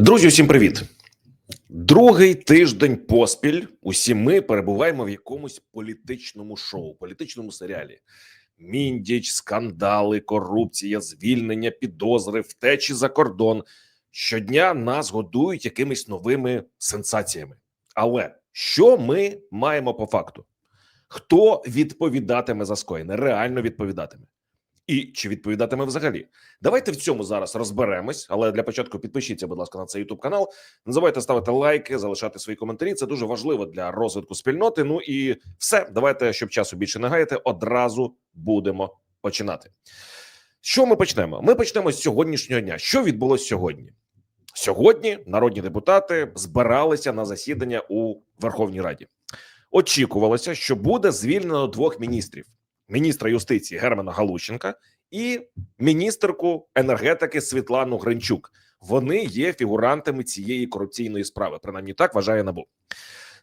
Друзі, усім привіт! Другий тиждень поспіль. Усі ми перебуваємо в якомусь політичному шоу, політичному серіалі. Міндіч, скандали, корупція, звільнення, підозри, втечі за кордон. Щодня нас годують якимись новими сенсаціями. Але що ми маємо по факту? Хто відповідатиме за скоєне? Реально відповідатиме. І чи відповідатиме взагалі? Давайте в цьому зараз розберемось. Але для початку підпишіться, будь ласка, на цей YouTube канал. Не забувайте ставити лайки, залишати свої коментарі. Це дуже важливо для розвитку спільноти. Ну і все. Давайте, щоб часу більше не гаяти, одразу будемо починати. Що ми почнемо? Ми почнемо з сьогоднішнього дня. Що відбулося сьогодні? Сьогодні народні депутати збиралися на засідання у Верховній Раді. Очікувалося, що буде звільнено двох міністрів: міністра юстиції Германа Галущенка і міністерку енергетики Світлану Гринчук. Вони є фігурантами цієї корупційної справи. Принаймні так вважає набу.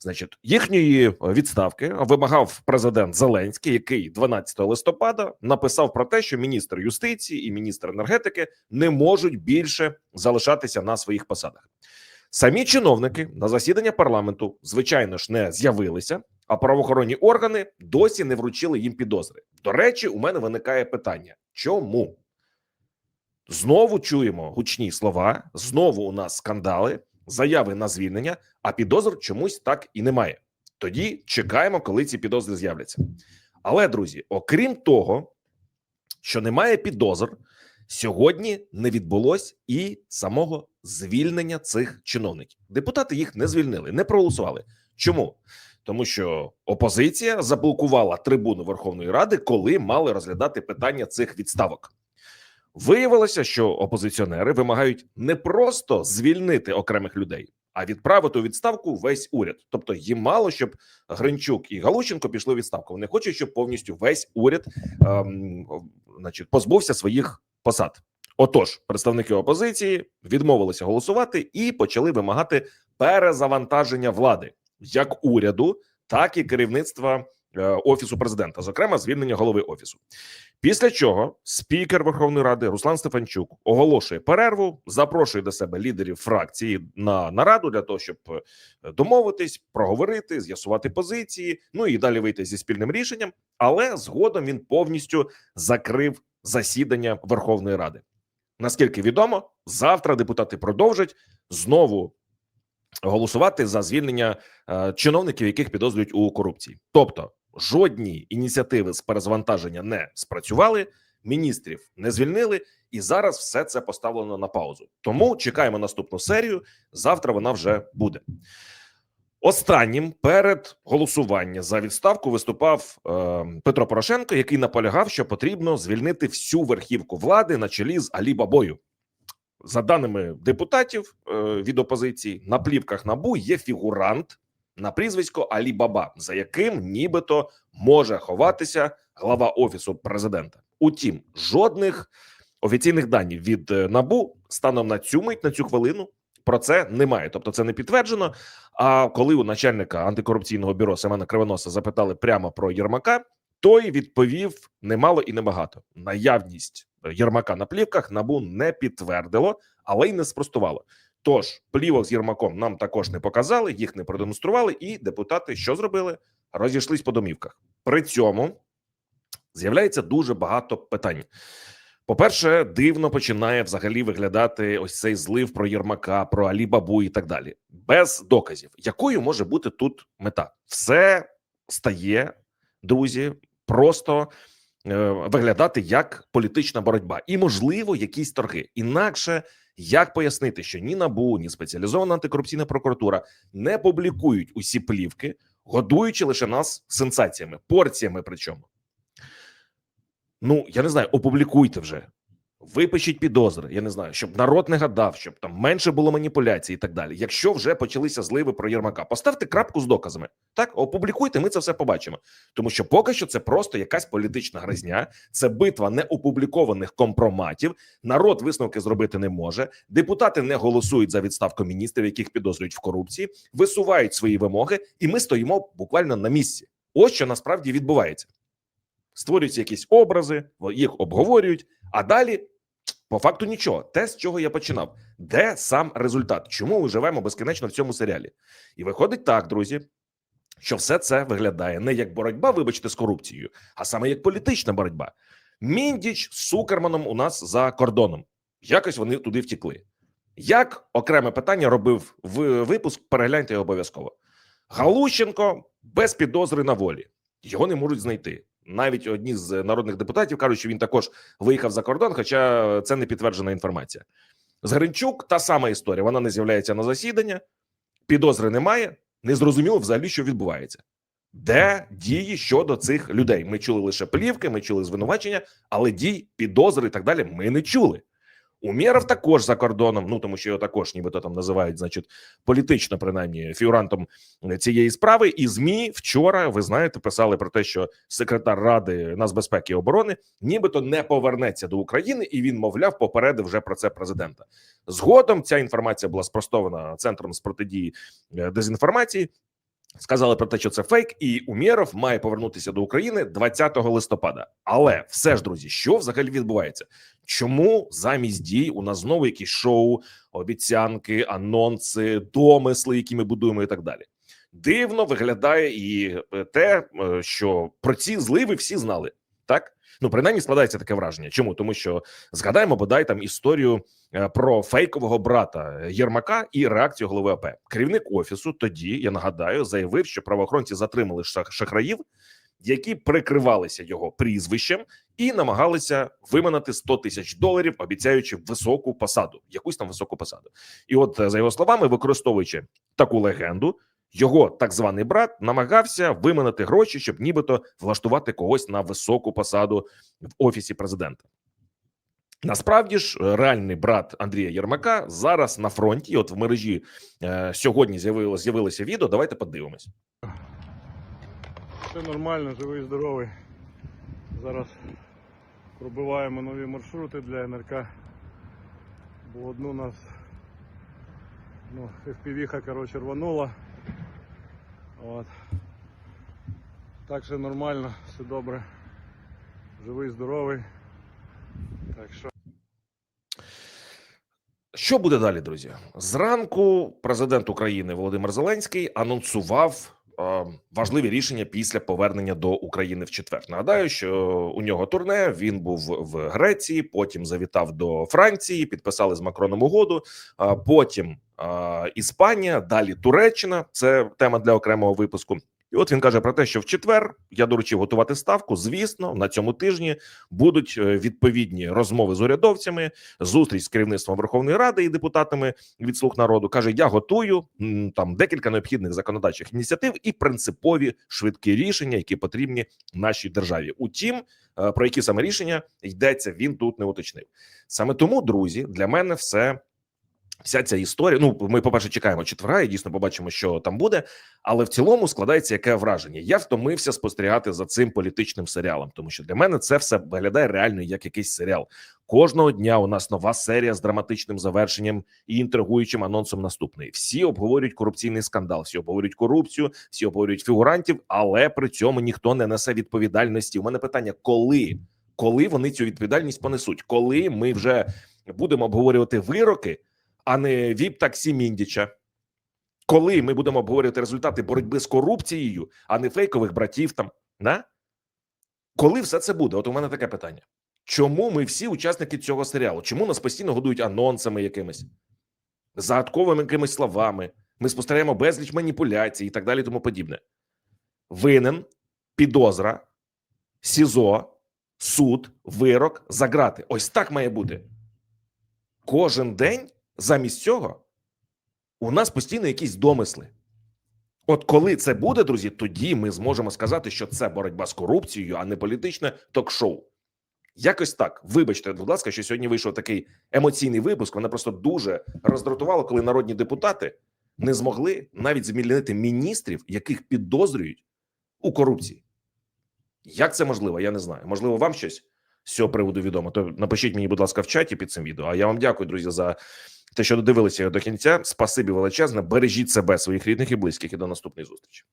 Значить, їхньої відставки вимагав президент Зеленський, який 12 листопада написав про те, що міністр юстиції і міністр енергетики не можуть більше залишатися на своїх посадах. Самі чиновники на засідання парламенту, звичайно ж, не з'явилися, а правоохоронні органи досі не вручили їм підозри. До речі, у мене виникає питання: чому? Знову чуємо гучні слова, знову у нас скандали, заяви на звільнення, а підозр чомусь так і немає. Тоді чекаємо, коли ці підозри з'являться. Але, друзі, окрім того, що немає підозр, сьогодні не відбулось і самого звільнення цих чиновників. Депутати їх не звільнили, не проголосували. Чому? Тому що опозиція заблокувала трибуну Верховної Ради, коли мали розглядати питання цих відставок. Виявилося, що опозиціонери вимагають не просто звільнити окремих людей, а відправити у відставку весь уряд. Тобто їм мало, щоб Гринчук і Галущенко пішли у відставку. Вони хочуть, щоб повністю весь уряд, ем, значить, позбувся своїх посад. Отож, представники опозиції відмовилися голосувати і почали вимагати перезавантаження влади як уряду, так і керівництва е, офісу президента, зокрема звільнення голови офісу. Після чого спікер Верховної Ради Руслан Стефанчук оголошує перерву, запрошує до себе лідерів фракції на нараду для того, щоб е, домовитись, проговорити, з'ясувати позиції. Ну і далі вийти зі спільним рішенням. Але згодом він повністю закрив засідання Верховної Ради. Наскільки відомо, завтра депутати продовжать знову голосувати за звільнення е, чиновників, яких підозрюють у корупції. Тобто жодні ініціативи з перезвантаження не спрацювали, міністрів не звільнили, і зараз все це поставлено на паузу. Тому чекаємо наступну серію. Завтра вона вже буде. Останнім перед голосуванням за відставку виступав е, Петро Порошенко, який наполягав, що потрібно звільнити всю верхівку влади на чолі з Алі Бабою. За даними депутатів е, від опозиції, на плівках набу є фігурант на прізвисько Алі Баба, за яким нібито може ховатися глава офісу президента. Утім, жодних офіційних даних від е, набу станом на цю мить на цю хвилину про це немає. Тобто, це не підтверджено. А коли у начальника антикорупційного бюро Семена Кривоноса запитали прямо про Єрмака, той відповів немало і небагато. Наявність Єрмака на плівках набу не підтвердило, але й не спростувало. Тож плівок з Єрмаком нам також не показали, їх не продемонстрували, і депутати що зробили? Розійшлись по домівках. При цьому з'являється дуже багато питань. По-перше, дивно починає взагалі виглядати ось цей злив про Єрмака, про Алі Бабу і так далі, без доказів. Якою може бути тут мета? Все стає, друзі, просто виглядати як політична боротьба, і можливо, якісь торги. Інакше як пояснити, що ні набу, ні спеціалізована антикорупційна прокуратура не публікують усі плівки, годуючи лише нас сенсаціями, порціями. Причому. Ну, я не знаю, опублікуйте вже. Випишіть підозри, я не знаю, щоб народ не гадав, щоб там менше було маніпуляцій і так далі. Якщо вже почалися зливи про Єрмака, поставте крапку з доказами. Так, опублікуйте, ми це все побачимо. Тому що поки що це просто якась політична гризня, це битва неопублікованих компроматів. Народ висновки зробити не може. Депутати не голосують за відставку міністрів, яких підозрюють в корупції, висувають свої вимоги, і ми стоїмо буквально на місці. Ось що насправді відбувається. Створюються якісь образи, їх обговорюють, а далі по факту нічого. Те, з чого я починав. Де сам результат? Чому ми живемо безкінечно в цьому серіалі? І виходить так, друзі, що все це виглядає не як боротьба, вибачте, з корупцією, а саме як політична боротьба. Міндіч з Сукерманом у нас за кордоном. Якось вони туди втікли. Як окреме питання робив в випуск, перегляньте його обов'язково. Галущенко без підозри на волі. Його не можуть знайти. Навіть одні з народних депутатів кажуть, що він також виїхав за кордон, хоча це не підтверджена інформація. Згринчук та сама історія. Вона не з'являється на засідання, підозри немає. Не зрозуміло взагалі, що відбувається. Де дії щодо цих людей? Ми чули лише плівки, ми чули звинувачення, але дій, підозри і так далі ми не чули. Умєров також за кордоном, ну тому що його також, нібито там називають, значить, політично, принаймні, фігурантом цієї справи. І змі вчора, ви знаєте, писали про те, що секретар ради нацбезпеки і оборони нібито не повернеться до України, і він, мовляв, попередив вже про це президента. Згодом ця інформація була спростована центром з протидії е, дезінформації. Сказали про те, що це фейк, і Умєров має повернутися до України 20 листопада. Але все ж, друзі, що взагалі відбувається? Чому замість дій у нас знову якісь шоу, обіцянки, анонси, домисли, які ми будуємо, і так далі? Дивно виглядає і е, те, е, що про ці зливи всі знали, так ну принаймні складається таке враження. Чому тому, що згадаємо бодай там історію про фейкового брата Єрмака і реакцію голови АП. Керівник офісу тоді я нагадаю заявив, що правоохоронці затримали шах- шахраїв, які прикривалися його прізвищем і намагалися виманити 100 тисяч доларів, обіцяючи високу посаду, якусь там високу посаду. І от е, за його словами, використовуючи таку легенду. Його так званий брат намагався виманити гроші, щоб нібито влаштувати когось на високу посаду в офісі президента. Насправді ж, е, реальний брат Андрія Єрмака зараз на фронті. От в мережі е, сьогодні з'явилось з'явилося відео. Давайте подивимось. Все нормально, живий, здоровий. Зараз пробиваємо нові маршрути для НРК. Бо одну нас ну, FPV-ха, коротше, рванула. От. Так все нормально, все добре. Живий, здоровий. Так що. Що буде далі, друзі? Зранку президент України Володимир Зеленський анонсував е, важливі рішення після повернення до України в четвер. Нагадаю, що у нього турне він був в Греції, потім завітав до Франції, підписали з Макроном угоду. А потім е, Іспанія, далі Туреччина. Це тема для окремого випуску. І от він каже про те, що в четвер я доручив готувати ставку. Звісно, на цьому тижні будуть е, відповідні розмови з урядовцями, зустріч з керівництвом Верховної Ради і депутатами від слуг народу. каже: Я готую там декілька необхідних законодавчих ініціатив і принципові швидкі рішення, які потрібні нашій державі. Утім, е, про які саме рішення йдеться, він тут не уточнив. Саме тому, друзі, для мене все. Вся ця історія. Ну, ми, по-перше, чекаємо четверга і дійсно побачимо, що там буде. Але в цілому складається яке враження. Я втомився спостерігати за цим політичним серіалом, тому що для мене це все виглядає реально як якийсь серіал. Кожного дня у нас нова серія з драматичним завершенням і інтригуючим анонсом наступної. Всі обговорюють корупційний скандал, всі обговорюють корупцію, всі обговорюють фігурантів, але при цьому ніхто не несе відповідальності. У мене питання: коли? Коли вони цю відповідальність понесуть? Коли ми вже будемо обговорювати вироки? А не віп таксі Міндіча. Коли ми будемо обговорювати результати боротьби з корупцією, а не фейкових братів там, да? коли все це буде? От у мене таке питання: чому ми всі учасники цього серіалу? Чому нас постійно годують анонсами якимись, загадковими якимись словами? Ми спостерігаємо безліч маніпуляцій і так далі, тому подібне. Винен, підозра, СІЗО, суд, вирок, заграти. Ось так має бути. Кожен день Замість цього у нас постійно якісь домисли. От коли це буде, друзі, тоді ми зможемо сказати, що це боротьба з корупцією, а не політичне ток-шоу. Якось так. Вибачте, будь ласка, що сьогодні вийшов такий емоційний випуск. Мене просто дуже роздратувало, коли народні депутати не змогли навіть змінити міністрів, яких підозрюють у корупції. Як це можливо? Я не знаю. Можливо, вам щось з цього приводу відомо. То напишіть мені, будь ласка, в чаті під цим відео. А я вам дякую, друзі, за те, що додивилися його до кінця. Спасибі величезне. Бережіть себе, своїх рідних і близьких. І до наступної зустрічі.